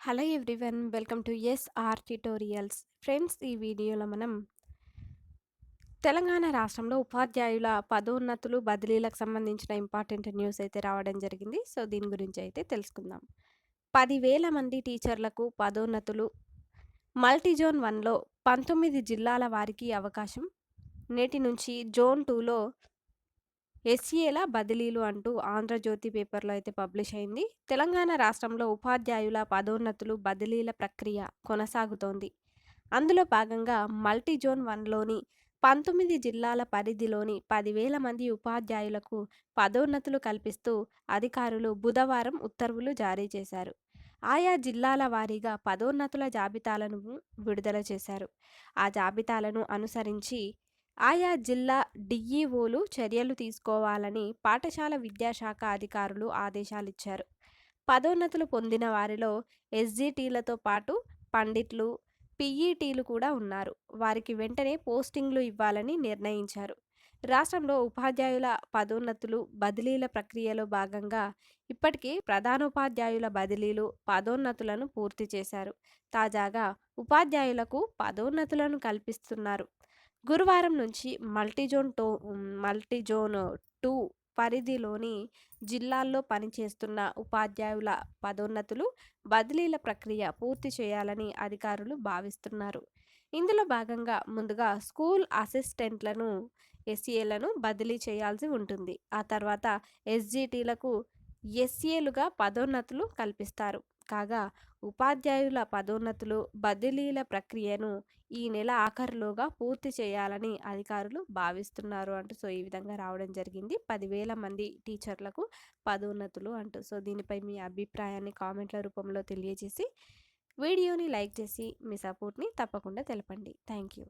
Hello everyone welcome to SR tutorials. Friends ఈ వీడియోలో మనం తెలంగాణ రాష్ట్రంలో ఉపాధ్యాయుల పదోన్నతులు బదిలీలకు సంబంధించిన ఇంపార్టెంట్ న్యూస్ అయితే రావడం జరిగింది. సో దీని గురించి అయితే తెలుసుకుందాం. పదివేల మంది టీచర్లకు పదోన్నతులు మల్టీజోన్ వన్లో పంతొమ్మిది జిల్లాల వారికి అవకాశం. నేటి నుంచి జోన్ టూలో ఎస్ఏల బదిలీలు అంటూ ఆంధ్రజ్యోతి పేపర్లో అయితే పబ్లిష్ అయింది. తెలంగాణ రాష్ట్రంలో ఉపాధ్యాయుల పదోన్నతులు బదిలీల ప్రక్రియ కొనసాగుతోంది. అందులో భాగంగా మల్టీ జోన్ వన్లోని పంతొమ్మిది జిల్లాల పరిధిలోని పదివేల మంది ఉపాధ్యాయులకు పదోన్నతులు కల్పిస్తూ అధికారులు బుధవారం ఉత్తర్వులు జారీ చేశారు. ఆయా జిల్లాల వారీగా పదోన్నతుల జాబితాలను విడుదల చేశారు. ఆ జాబితాలను అనుసరించి ఆయా జిల్లా డిఈఓలు చర్యలు తీసుకోవాలని పాఠశాల విద్యాశాఖ అధికారులు ఆదేశాలిచ్చారు. పదోన్నతులు పొందిన వారిలో ఎస్జిటీలతో పాటు పండిట్లు పీఈటీలు కూడా ఉన్నారు. వారికి వెంటనే పోస్టింగ్లు ఇవ్వాలని నిర్ణయించారు. రాష్ట్రంలో ఉపాధ్యాయుల పదోన్నతులు బదిలీల ప్రక్రియలో భాగంగా ఇప్పటికీ ప్రధానోపాధ్యాయుల బదిలీలు పదోన్నతులను పూర్తి చేశారు. తాజాగా ఉపాధ్యాయులకు పదోన్నతులను కల్పిస్తున్నారు. గురువారం నుంచి మల్టీజోన్ టో మల్టీజోన్ టూ పరిధిలోని జిల్లాల్లో పనిచేస్తున్న ఉపాధ్యాయుల పదోన్నతులు బదిలీల ప్రక్రియ పూర్తి చేయాలని అధికారులు భావిస్తున్నారు. ఇందులో భాగంగా ముందుగా స్కూల్ అసిస్టెంట్లను ఎస్ఏలను బదిలీ చేయాల్సి ఉంటుంది. ఆ తర్వాత ఎస్జిటీలకు ఎస్ఏలుగా పదోన్నతులు కల్పిస్తారు. కాగా ఉపాధ్యాయుల పదోన్నతులు బదిలీల ప్రక్రియను ఈ నెల ఆఖరులోగా పూర్తి చేయాలని అధికారులు భావిస్తున్నారు అంటూ సో ఈ విధంగా రావడం జరిగింది. పదివేల మంది టీచర్లకు పదోన్నతులు అంటూ సో దీనిపై మీ అభిప్రాయాన్ని కామెంట్ల రూపంలో తెలియజేసి వీడియోని లైక్ చేసి మీ సపోర్ట్ని తప్పకుండా తెలపండి. Thank you